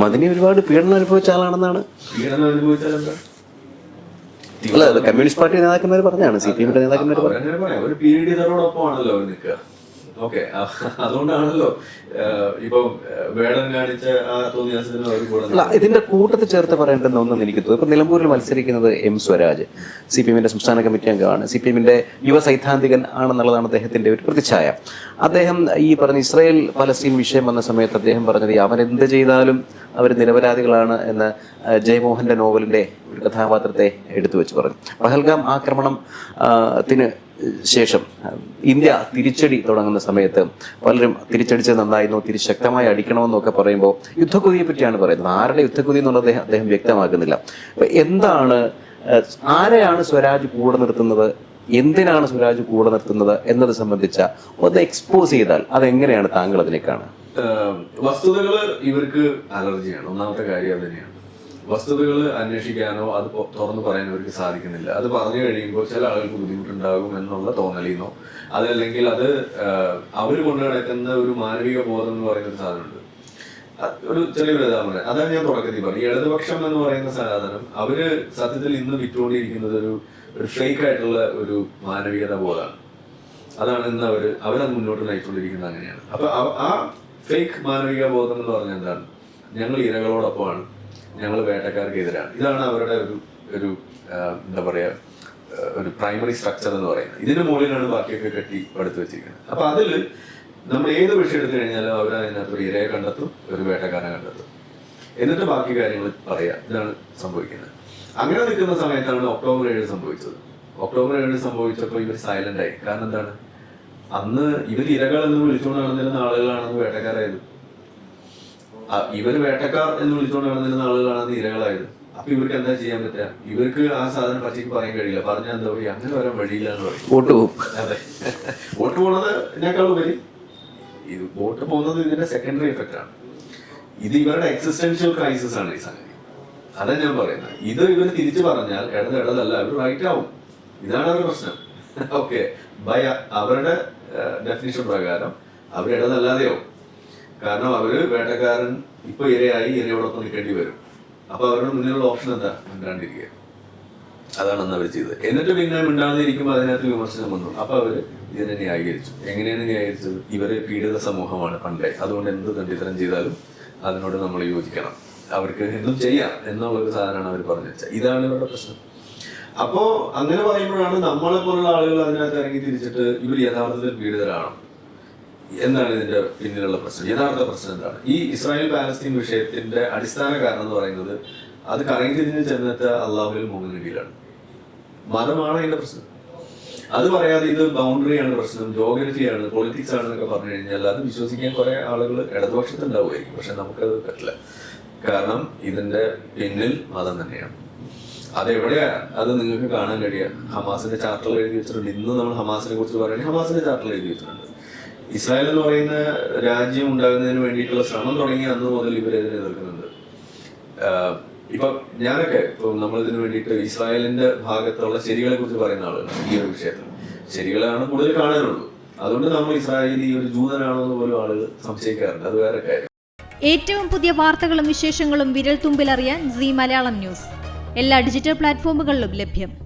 മദിനി ഒരുപാട് പീഡനം അനുഭവിച്ച ആളാണെന്നാണ്. പീഡനം അനുഭവിച്ചാൽ എന്താ? അല്ല കമ്മ്യൂണിസ്റ്റ് പാർട്ടി നേതാക്കന്മാർ പറഞ്ഞാണ് സി പി എമ്മിന്റെ നേതാക്കന്മാർ പറഞ്ഞു ഒരു നിൽക്കുക. ഓക്കെ. അതുകൊണ്ടാണല്ലോ ഇപ്പൊ വേടം കാണിച്ച ആ തോന്നിയാസത്തിന് അവർ ഇതിന്റെ കൂട്ടത്തിൽ ചേർത്ത് പറയേണ്ടെന്ന് ഒന്നും എനിക്ക് തോന്നുന്നു. ഇപ്പൊ നിലമ്പൂരിൽ മത്സരിക്കുന്നത് എം സ്വരാജ്. സി പി എമ്മിന്റെ സംസ്ഥാന കമ്മിറ്റി അംഗമാണ്. സി പി എമ്മിന്റെ യുവ സൈദ്ധാന്തികൻ ആണെന്നുള്ളതാണ് അദ്ദേഹത്തിന്റെ ഒരു പ്രതിച്ഛായ. അദ്ദേഹം ഈ പറഞ്ഞ ഇസ്രായേൽ പലസ്തീൻ വിഷയം വന്ന സമയത്ത് അദ്ദേഹം പറഞ്ഞത് അവൻ എന്ത് ചെയ്താലും അവർ നിരപരാധികളാണ് എന്ന് ജയമോഹന്റെ നോവലിന്റെ ഒരു കഥാപാത്രത്തെ എടുത്തു വെച്ച് പറഞ്ഞു. പഹൽഗാം ആക്രമണം ത്തിന് ശേഷം ഇന്ത്യ തിരിച്ചടി തുടങ്ങുന്ന സമയത്ത് പലരും തിരിച്ചടിച്ചത് നന്നായിരുന്നു തിരിശക്തമായി അടിക്കണമെന്നൊക്കെ പറയുമ്പോൾ യുദ്ധക്കുതിയെ പറ്റിയാണ് പറയുന്നത്. ആരുടെ യുദ്ധക്കുതി എന്നുള്ളത് അദ്ദേഹം വ്യക്തമാക്കുന്നില്ല. എന്താണ് ആരെയാണ് സ്വരാജ് കൂടെ നിർത്തുന്നത് എന്തിനാണ് സ്വരാജ് കൂടെ നിർത്തുന്നത് എന്നത് സംബന്ധിച്ച ഒന്ന് എക്സ്പോസ് ചെയ്താൽ അതെങ്ങനെയാണ് താങ്കൾ അതിനെ കാണുക ഏഹ്, വസ്തുതകൾ ഇവർക്ക് അലർജിയാണ്. ഒന്നാമത്തെ കാര്യം അത് തന്നെയാണ്. വസ്തുതകൾ അന്വേഷിക്കാനോ അത് തുറന്നു പറയാനോ അവർക്ക് സാധിക്കുന്നില്ല. അത് പറഞ്ഞു കഴിയുമ്പോൾ ചില ആളുകൾക്ക് ബുദ്ധിമുട്ടുണ്ടാകും എന്നുള്ള തോന്നലിന്നോ അതല്ലെങ്കിൽ അത് അവർ കൊണ്ടു നടക്കുന്ന ഒരു മാനവിക ബോധം എന്ന് പറയുന്ന ഒരു സാധനമുണ്ട്. ഒരു ചെറിയൊരു ഉദാഹരണം. അതാണ് ഞാൻ തുടക്കത്തിൽ പറഞ്ഞു ഇടതുപക്ഷം എന്ന് പറയുന്ന സാധനം അവർ സത്യത്തിൽ ഇന്ന് വിറ്റുകൊണ്ടിരിക്കുന്നത് ഒരു ഒരു ഫേക്ക് ആയിട്ടുള്ള ഒരു മാനവികത ബോധമാണ്. അതാണ് ഇന്ന് അവർ അവരത് മുന്നോട്ട് നയിച്ചുകൊണ്ടിരിക്കുന്നത് അങ്ങനെയാണ്. അപ്പൊ ആ ഫേക്ക് മാനവിക ബോധം എന്ന് പറഞ്ഞാൽ എന്താണ്? ഞങ്ങൾ ഇരകളോടൊപ്പമാണ്. ഞങ്ങൾ വേട്ടക്കാർക്ക് എതിരാണ് ഇതാണ് അവരുടെ ഒരു ഒരു എന്താ പറയുക ഒരു പ്രൈമറി സ്ട്രക്ചർ എന്ന് പറയുന്നത്. ഇതിന് മുകളിലാണ് ബാക്കിയൊക്കെ കെട്ടി എടുത്തു വെച്ചിരിക്കുന്നത്. അപ്പൊ അതിൽ നമ്മൾ ഏത് വിഷയം എടുത്തു കഴിഞ്ഞാലും അവർ അതിനകത്ത് ഒരു ഇരയെ കണ്ടെത്തും ഒരു വേട്ടക്കാരനെ കണ്ടെത്തും. എന്നിട്ട് ബാക്കി കാര്യങ്ങൾ പറയാം. ഇതാണ് സംഭവിക്കുന്നത്. അങ്ങനെ നിൽക്കുന്ന സമയത്താണ് ഒക്ടോബർ ഏഴ് സംഭവിച്ചത്. ഒക്ടോബർ ഏഴ് സംഭവിച്ചപ്പോൾ ഇവർ സൈലന്റ് ആയി. കാരണം എന്താണ്? അന്ന് ഇവർ ഇരകളെന്ന് വിളിച്ചുകൊണ്ട് നടന്നിരുന്ന ആളുകളാണെന്ന് വേട്ടക്കാരായത്. ഇവർ വേട്ടക്കാർ എന്ന് വിളിച്ചുകൊണ്ട് നടന്നിരുന്ന ആളുകളാണ് ഇരകളായത് അപ്പൊ ഇവർക്ക് എന്താ ചെയ്യാൻ പറ്റുക? ഇവർക്ക് ആ സാധനം പച്ചയ്ക്ക് പറയാൻ കഴിയില്ല. പറഞ്ഞാൽ എന്താ പറയുക അങ്ങനെ വരാൻ വഴിയില്ല എന്ന് പറയും. വോട്ട് പോകും. അതെ. വോട്ട് പോണത് ഇതിനേക്കാൾ ഉപരി ഇത് വോട്ട് പോകുന്നത് ഇതിന്റെ സെക്കൻഡറി എഫക്റ്റ് ആണ്. ഇത് ഇവരുടെ എക്സിസ്റ്റൻഷ്യൽ ക്രൈസിസ് ആണ് ഈ സംഗതി. അതാ ഞാൻ പറയുന്നത്. ഇത് ഇവർ തിരിച്ചു പറഞ്ഞാൽ ഇടത് ഇടതല്ല ഇവർ റൈറ്റ് ആവും. ഇതാണ് അവരുടെ പ്രശ്നം. ഓക്കെ ബൈ അവരുടെ ഡെഫിനിഷൻ പ്രകാരം അവർ ഇടതല്ലാതെയാവും. കാരണം അവർ വേട്ടക്കാരൻ ഇപ്പൊ ഇരയായി ഇരയോടൊപ്പം നിൽക്കേണ്ടി വരും. അപ്പൊ അവരുടെ മുന്നിലുള്ള ഓപ്ഷൻ എന്താ? മിണ്ടാണ്ടിരിക്കുക. അതാണ് അന്ന് അവർ ചെയ്തത്. എന്നിട്ട് പിന്നെ മിണ്ടാതിരിക്കുമ്പോൾ അതിനകത്ത് വിമർശനം വന്നു. അപ്പൊ അവർ ഇതിനെ ന്യായീകരിച്ചു. എങ്ങനെയാണ് ന്യായീകരിച്ചത്? ഇവർ പീഡിത സമൂഹമാണ് പണ്ടേ. അതുകൊണ്ട് എന്ത് തണ്ടിത്തരം ചെയ്താലും അതിനോട് നമ്മൾ യോജിക്കണം. അവർക്ക് എന്തും ചെയ്യാം എന്നുള്ള ഒരു സാധനമാണ് അവർ പറഞ്ഞു വെച്ചത്. ഇതാണ് ഇവരുടെ പ്രശ്നം. അപ്പോ അങ്ങനെ പറയുമ്പോഴാണ് നമ്മളെ പോലുള്ള ആളുകൾ അതിനകത്ത് ഇറങ്ങി തിരിച്ചിട്ട് ഇവർ യഥാർത്ഥത്തിൽ പീഡിതരാണോ? എന്താണ് ഇതിന്റെ പിന്നിലുള്ള പ്രശ്നം. യഥാർത്ഥ പ്രശ്നം എന്താണ്? ഈ ഇസ്രായേൽ പാലസ്തീൻ വിഷയത്തിന്റെ അടിസ്ഥാന കാരണം എന്ന് പറയുന്നത് അത് കറങ്ങിത്തിരിഞ്ഞ് ചെന്നിട്ട് അള്ളാഹുവിൽ കിട്ടിയിലാണ് മതമാണ് അതിന്റെ പ്രശ്നം? അത് പറയാതെ ഇത് ബൗണ്ടറിയാണ് പ്രശ്നം ജോഗ്രഫിയാണ് പൊളിറ്റിക്സ് ആണ് എന്നൊക്കെ പറഞ്ഞു കഴിഞ്ഞാൽ അത് വിശ്വസിക്കാൻ കുറെ ആളുകൾ ഇടതുപക്ഷത്തുണ്ടാവുമായിരിക്കും. പക്ഷെ നമുക്കത് പറ്റില്ല. കാരണം ഇതിന്റെ പിന്നിൽ മതം തന്നെയാണ്. അതെവിടെയാ? അത് നിങ്ങൾക്ക് കാണാൻ കഴിയുക ഹമാസിന്റെ ചാർട്ടർ എഴുതി വെച്ചിട്ടുണ്ട്. ഇന്ന് നമ്മൾ ഹമാസിനെ കുറിച്ച് പറയുകയാണെങ്കിൽ ഹമാസിന്റെ ചാർട്ടർ എഴുതി വെച്ചിട്ടുണ്ട്. ഇസ്രായേൽ എന്ന് പറയുന്ന രാജ്യം ഉണ്ടാകുന്നതിന് വേണ്ടിയിട്ടുള്ള ശ്രമം തുടങ്ങി അന്ന് മുതൽ ഇവരെതിരെ നിൽക്കുന്നുണ്ട് ഇപ്പൊ ഞാനൊക്കെ ഇപ്പൊ നമ്മൾ ഇതിനു വേണ്ടിയിട്ട് ഇസ്രായേലിന്റെ ഭാഗത്തുള്ള ശരികളെ കുറിച്ച് പറയുന്ന ആളുകളാണ് ഈ ഒരു വിഷയത്തിൽ. ശരികളാണ് കൂടുതൽ കാണാനുള്ളൂ അതുകൊണ്ട് നമ്മൾ ഇസ്രായേലി ഈ ഒരു ജൂതനാണോ എന്ന് പോലും ആളുകൾ സംശയിക്കാറുണ്ട്. അത് വേറെ കാര്യം. ഏറ്റവും പുതിയ വാർത്തകളും വിശേഷങ്ങളും വിരൽ തുമ്പിലറിയാൻ സി മലയാളം ന്യൂസ്. എല്ലാ ഡിജിറ്റൽ പ്ലാറ്റ്ഫോമുകളിലും ലഭ്യം.